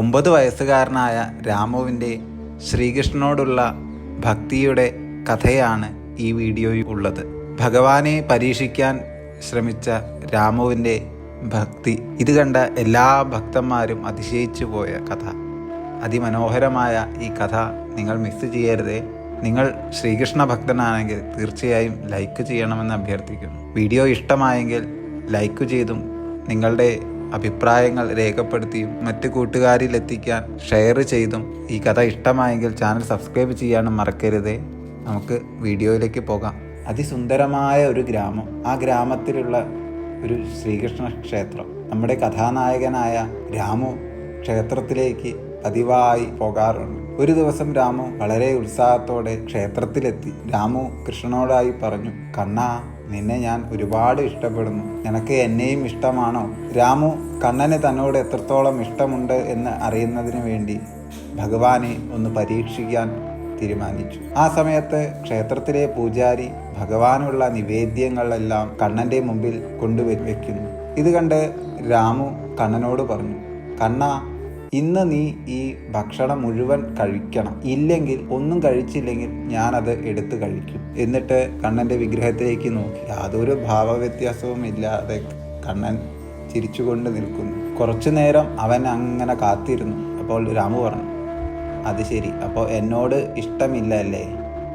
ഒമ്പത് വയസ്സുകാരനായ രാമുവിന്റെ ശ്രീകൃഷ്ണനോടുള്ള ഭക്തിയുടെ കഥയാണ് ഈ വീഡിയോയിൽ ഉള്ളത്. ഭഗവാനെ പരീക്ഷിക്കാൻ ശ്രമിച്ച രാമുവിന്റെ ഭക്തി ഇത് കണ്ട എല്ലാ ഭക്തന്മാരും അതിശയിച്ചു പോയ കഥ. അതിമനോഹരമായ ഈ കഥ നിങ്ങൾ മിസ് ചെയ്യരുതേ. നിങ്ങൾ ശ്രീകൃഷ്ണ ഭക്തനാണെങ്കിൽ തീർച്ചയായും ലൈക്ക് ചെയ്യണമെന്ന് അഭ്യർത്ഥിക്കുന്നു. വീഡിയോ ഇഷ്ടമായെങ്കിൽ ലൈക്ക് ചെയ്തും നിങ്ങളുടെ അഭിപ്രായങ്ങൾ രേഖപ്പെടുത്തിയും മറ്റ് കൂട്ടുകാരിൽ എത്തിക്കാൻ ഷെയർ ചെയ്തും ഈ കഥ ഇഷ്ടമായെങ്കിൽ ചാനൽ സബ്സ്ക്രൈബ് ചെയ്യാനും മറക്കരുതേ. നമുക്ക് വീഡിയോയിലേക്ക് പോകാം. അതിസുന്ദരമായ ഒരു ഗ്രാമം. ആ ഗ്രാമത്തിലുള്ള ഒരു ശ്രീകൃഷ്ണ ക്ഷേത്രം. നമ്മുടെ കഥാനായകനായ രാമു ക്ഷേത്രത്തിലേക്ക് പതിവായി പോകാറുണ്ട്. ഒരു ദിവസം രാമു വളരെ ഉത്സാഹത്തോടെ ക്ഷേത്രത്തിലെത്തി. രാമു കൃഷ്ണനോടായി പറഞ്ഞു കണ്ണാ നിന്നെ ഞാൻ ഒരുപാട് ഇഷ്ടപ്പെടുന്നു. നിനക്ക് എന്നെയും ഇഷ്ടമാണോ? രാമു കണ്ണന് തന്നോട് എത്രത്തോളം ഇഷ്ടമുണ്ട് എന്ന് അറിയുന്നതിന് വേണ്ടി ഭഗവാനെ ഒന്ന് പരീക്ഷിക്കാൻ തീരുമാനിച്ചു. ആ സമയത്ത് ക്ഷേത്രത്തിലെ പൂജാരി ഭഗവാനുള്ള നിവേദ്യങ്ങളെല്ലാം കണ്ണന്റെ മുമ്പിൽ കൊണ്ടുവയ്ക്കുന്നു ഇത് കണ്ട് രാമു കണ്ണനോട് പറഞ്ഞു കണ്ണ ഇന്ന് നീ ഈ ഭക്ഷണം മുഴുവൻ കഴിക്കണം. ഇല്ലെങ്കിൽ ഒന്നും കഴിച്ചില്ലെങ്കിൽ ഞാനത് എടുത്ത് കഴിക്കും. എന്നിട്ട് കണ്ണന്റെ വിഗ്രഹത്തിലേക്ക് നോക്കി. യാതൊരു ഭാവവ്യത്യാസവും ഇല്ലാതെ കണ്ണൻ ചിരിച്ചുകൊണ്ട് നിൽക്കുന്നു. കുറച്ചു നേരം അവൻ അങ്ങനെ കാത്തിരുന്നു. അപ്പോൾ രാമു പറഞ്ഞു അത് ശരി. അപ്പോൾ എന്നോട് ഇഷ്ടമില്ല അല്ലേ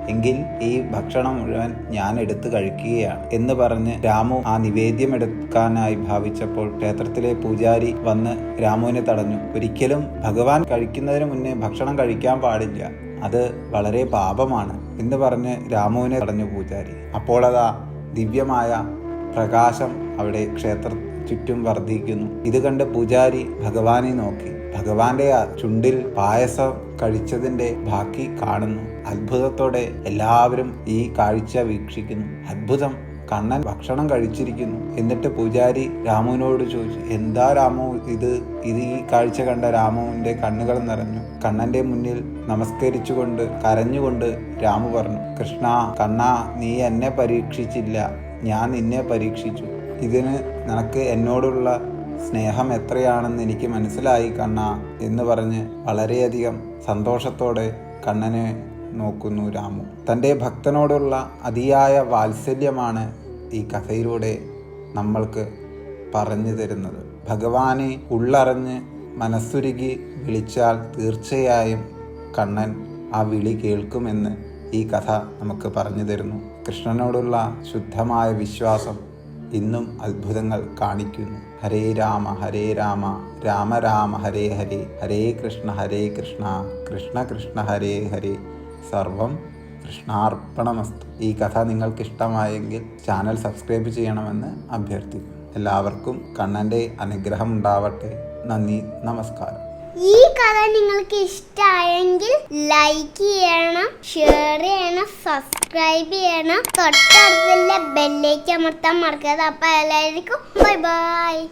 എങ്കിൽ ഈ ഭക്ഷണം മുഴുവൻ ഞാൻ എടുത്തു കഴിക്കുകയാണ് എന്ന് പറഞ്ഞ് രാമു ആ നിവേദ്യം എടുക്കാനായി ഭാവിച്ചപ്പോൾ ക്ഷേത്രത്തിലെ പൂജാരി വന്ന് രാമുവിനെ തടഞ്ഞു. ഒരിക്കലും ഭഗവാൻ കഴിക്കുന്നതിന് മുന്നേ ഭക്ഷണം കഴിക്കാൻ പാടില്ല. അത് വളരെ പാപമാണ് എന്ന് പറഞ്ഞ് രാമുവിനെ തടഞ്ഞു പൂജാരി. അപ്പോൾ അതാ ദിവ്യമായ പ്രകാശം അവിടെ ക്ഷേത്ര ചുറ്റും വർദ്ധിക്കുന്നു. ഇത് കണ്ട് പൂജാരി ഭഗവാനെ നോക്കി. ഭഗവാന്റെ ആ ചുണ്ടിൽ പായസം കഴിച്ചതിന്റെ ബാക്കി കാണുന്നു. അത്ഭുതത്തോടെ എല്ലാവരും ഈ കാഴ്ച വീക്ഷിക്കുന്നു. അത്ഭുതം. കണ്ണൻ ഭക്ഷണം കഴിച്ചിരിക്കുന്നു. എന്നിട്ട് പൂജാരി രാമുവിനോട് ചോദിച്ചു എന്താ രാമു ഇത്? ഇത് ഈ കാഴ്ച കണ്ട രാമുവിന്റെ കണ്ണുകൾ നിറഞ്ഞു. കണ്ണന്റെ മുന്നിൽ നമസ്കരിച്ചുകൊണ്ട് കരഞ്ഞുകൊണ്ട് രാമു പറഞ്ഞു കൃഷ്ണ കണ്ണ നീ എന്നെ പരീക്ഷിച്ചില്ല. ഞാൻ നിന്നെ പരീക്ഷിച്ചു. ഇതിന് നിനക്ക് എന്നോടുള്ള സ്നേഹം എത്രയാണെന്ന് എനിക്ക് മനസ്സിലായി കണ്ണ എന്ന് പറഞ്ഞ് വളരെയധികം സന്തോഷത്തോടെ കണ്ണനെ നോക്കുന്നു രാമു. തന്റെ ഭക്തനോടുള്ള അതിയായ വാത്സല്യമാണ് ഈ കഥയിലൂടെ നമ്മൾക്ക് പറഞ്ഞു തരുന്നത്. ഭഗവാനെ ഉള്ളറിഞ്ഞ് മനസ്സുരുകി വിളിച്ചാൽ തീർച്ചയായും കണ്ണൻ ആ വിളി കേൾക്കുമെന്ന് ഈ കഥ നമുക്ക് പറഞ്ഞു തരുന്നു. കൃഷ്ണനോടുള്ള ശുദ്ധമായ വിശ്വാസം ഇന്നും അത്ഭുതങ്ങൾ കാണിക്കുന്നു. ഹരേ രാമ ഹരേ രാമ രാമ രാമ ഹരേ ഹരേ ഹരേ കൃഷ്ണ ഹരേ കൃഷ്ണ കൃഷ്ണ കൃഷ്ണ ഹരേ ഹരേ. സർവം കൃഷ്ണാർപ്പണമസ്തു. ഈ കഥ നിങ്ങൾക്ക് ഇഷ്ടമായെങ്കിൽ ചാനൽ സബ്സ്ക്രൈബ് ചെയ്യണമെന്ന് അഭ്യർത്ഥിക്കുന്നു. എല്ലാവർക്കും കണ്ണന്റെ അനുഗ്രഹം ഉണ്ടാവട്ടെ. നന്ദി നമസ്കാരം. ഈ കഥ നിങ്ങൾക്ക് ഇഷ്ടമായെങ്കിൽ ലൈക്ക് ചെയ്യണം ഷെയർ ചെയ്യണം സബ്സ്ക്രൈബ് ചെയ്യണം. തൊട്ടടുത്തുള്ള ബെല്ലേക്ക് അമർത്താൻ മറക്കരുത്. അപ്പം എല്ലാവർക്കും ബൈ ബൈ